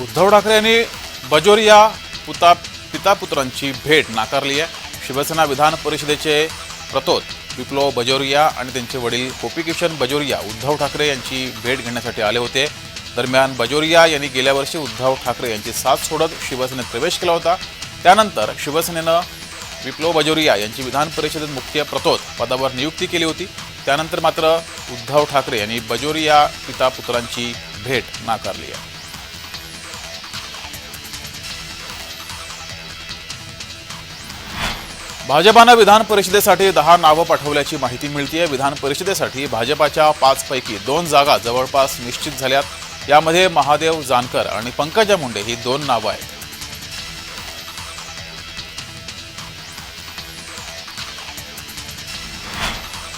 उद्धव ठाकरे यांनी बजोरिया पुता पितापुत्रांची भेट नाकारली आहे. शिवसेना विधान परिषदेचे प्रतोद विप्लव बजोरिया आणि त्यांचे वडील गोपीकिशन बजोरिया उद्धव ठाकरे यांची भेट घेण्यासाठी आले होते. दरम्यान बजोरिया यांनी गेल्या वर्षी उद्धव ठाकरे यांची साथ सोडत शिवसेनेत प्रवेश केला होता. त्यानंतर शिवसेनेनं विप्लव बजोरिया यांची विधान परिषदेत मुख्य प्रतोद पदावर नियुक्ती केली होती. त्यानंतर मात्र उद्धव ठाकरे यांनी बजोरिया पिता पुत्रांची भेट नाकारली आहे. भाजपानं विधान परिषदेसाठी दहा नावं पाठवल्याची माहिती मिळतीये. विधान परिषदेसाठी भाजपाच्या पाचपैकी दोन जागा जवळपास निश्चित झाल्यात. यामध्ये महादेव जानकर आणि पंकजा मुंडे ही दोन नावं आहेत.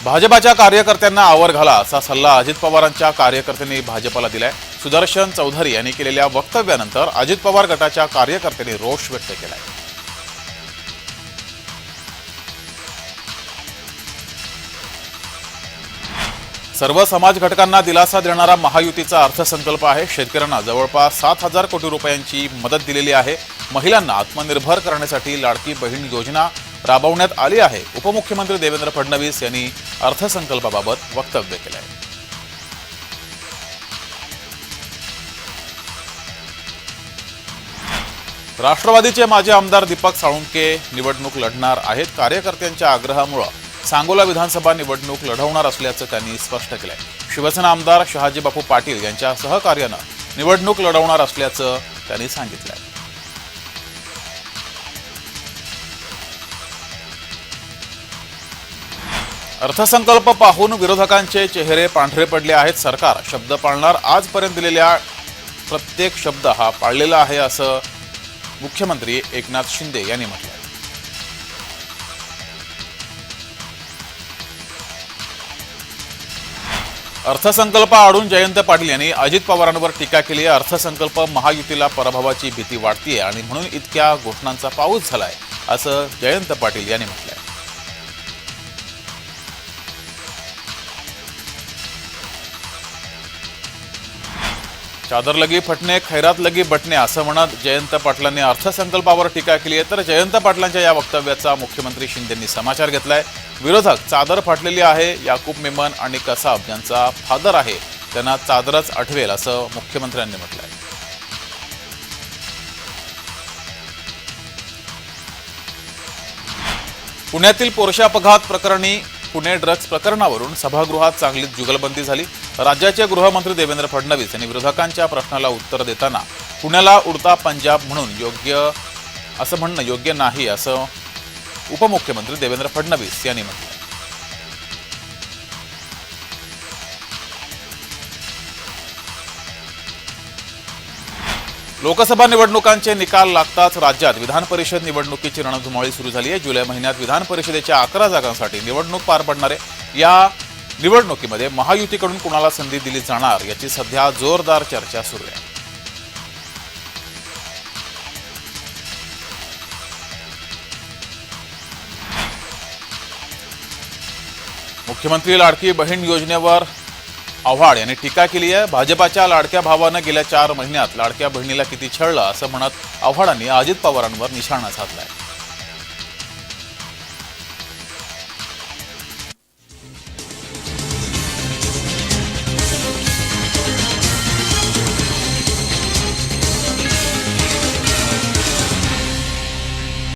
भाजपाच्या कार्यकर्त्यांना आवर घाला असा सल्ला अजित पवारांच्या कार्यकर्त्यांनी भाजपाला दिलाय. सुदर्शन चौधरी यांनी केलेल्या वक्तव्यानंतर अजित पवार गटाच्या कार्यकर्त्यांनी रोष व्यक्त केलाय. सर्व समाज घटकांना दिलासा देणारा महायुतीचा अर्थसंकल्प आहे. शेतकऱ्यांना जवळपास सात हजार कोटी रुपयांची मदत दिलेली आहे. महिलांना आत्मनिर्भर करण्यासाठी लाडकी बहीण योजना राबवण्यात आली आहे. उपमुख्यमंत्री देवेंद्र फडणवीस यांनी अर्थसंकल्पाबाबत वक्तव्य केलं आहे राष्ट्रवादीचे माजी आमदार दीपक साळुंके निवडणूक लढणार आहेत. कार्यकर्त्यांच्या आग्रहामुळे सांगोला विधानसभा निवडणूक लढवणार असल्याचं त्यांनी स्पष्ट केलंय. शिवसेना आमदार शहाजीबापू पाटील यांच्या सहकार्यानं निवडणूक लढवणार असल्याचं त्यांनी सांगितलंय. अर्थसंकल्प पाहून विरोधकांचे चेहरे पांढरे पडले आहेत. सरकार शब्द पाळणार आजपर्यंत दिलेल्या प्रत्येक शब्द हा पाळलेला आहे असं मुख्यमंत्री एकनाथ शिंदे यांनी म्हटलं अर्थसंकल्प आडून जयंत पाटील यांनी अजित पवारांवर टीका केली. आहे अर्थसंकल्प महायुतीला पराभवाची भीती वाटतीये आणि म्हणून इतक्या घोषणांचा पाऊस झालाय असं जयंत पाटील यांनी म्हटलंय. चादर लगी फटणे खैरात लगी बटणे असं म्हणत जयंत पाटलांनी अर्थसंकल्पावर टीका केली आहे. तर जयंत पाटलांच्या या वक्तव्याचा मुख्यमंत्री शिंदेंनी समाचार घेतलाय. विरोधक चादर फाटलेली आहे याकूब मेमन आणि कसाब ज्यांचा फादर आहे. त्यांना चादरच आठवेल असं मुख्यमंत्र्यांनी म्हटलंय. पुण्यातील पोरशा अपघात प्रकरणी पुणे ड्रग्ज प्रकरणावरून सभागृहात चांगलीच जुगलबंदी झाली. राज्याचे गृहमंत्री देवेंद्र फडणवीस यांनी विरोधकांच्या प्रश्नाला उत्तर देताना पुण्याला उडता पंजाब म्हणून योग्य असं म्हणणं योग्य नाही असं उपमुख्यमंत्री देवेंद्र फडणवीस यांनी म्हटलं. लोकसभा निवडणुकांचे निकाल लागताच राज्यात विधान परिषद निवडणुकीची रणधुमाळी सुरू झाली आहे. जुलै महिन्यात विधान परिषदेच्या अकरा जागांसाठी निवडणूक पार पडणार आहे. या निवडणुकीमध्ये महायुतीकडून कुणाला संधी दिली जाणार याची सध्या जोरदार चर्चा सुरू आहे. मुख्यमंत्री लाडकी बहीण योजनेवर आव्हाड यांनी टीका केली आहे. भाजपाच्या लाडक्या भावानं गेल्या चार महिन्यात लाडक्या बहिणीला किती छळलं असं म्हणत आव्हाडांनी अजित पवारांवर निशाणा साधलाय.